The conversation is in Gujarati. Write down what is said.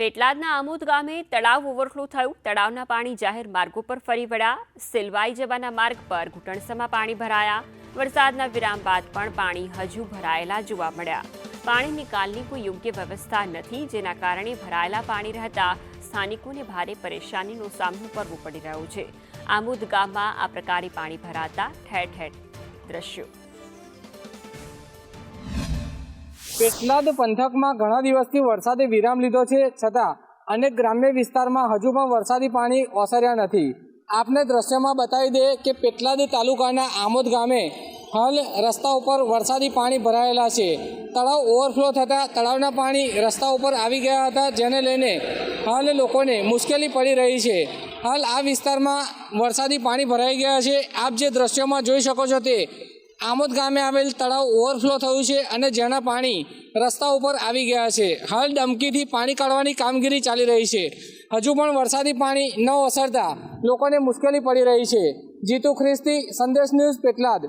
પેટલાદના આમોદ ગામે તળાવ ઓવરફ્લો થયું. તળાવના પાણી જાહેર માર્ગો પર ફરી વળ્યા. સિલવાઈ જવાના માર્ગ પર ઘૂંટણસમાં પાણી ભરાયા. વરસાદના વિરામ બાદ પણ પાણી હજુ ભરાયેલા જોવા મળ્યા. પાણી નિકાલની કોઈ યોગ્ય વ્યવસ્થા નથી, જેના કારણે ભરાયેલા પાણી રહેતા સ્થાનિકોને ભારે પરેશાનીનો સામનો કરવો પડી રહ્યો છે. આમોદ ગામમાં આ પ્રકારે પાણી ભરાતા ઠેર ઠેર દ્રશ્યો. પેટલાદ પંથકમાં ઘણા દિવસથી વરસાદે વિરામ લીધો છે. છતાં અનેક ગ્રામ્ય વિસ્તારમાં હજુ પણ વરસાદી પાણી ઓસર્યા નથી. આપને દ્રશ્યમાં બતાવી દે કે પેટલાદ તાલુકાના આમોદ ગામે હાલ રસ્તા ઉપર વરસાદી પાણી ભરાયેલા છે. તળાવ ઓવરફ્લો થતાં તળાવના પાણી રસ્તા ઉપર આવી ગયા હતા, જેને લઈને હાલ લોકોને મુશ્કેલી પડી રહી છે. હાલ આ વિસ્તારમાં વરસાદી પાણી ભરાઈ ગયા છે. આપ જે દ્રશ્યોમાં જોઈ શકો છો તે આમોદ ગામે આવેલ તળાવ ઓવરફ્લો થયું છે અને જેના પાણી રસ્તા ઉપર આવી ગયા છે. હાલ ડમકીથી પાણી કાઢવાની કામગીરી ચાલી રહી છે. હજુ પણ વરસાદી પાણી ન ઓસરતા લોકોને મુશ્કેલી પડી રહી છે. જીતુ ખ્રિસ્તી, સંદેશ ન્યૂઝ પેટલાદ.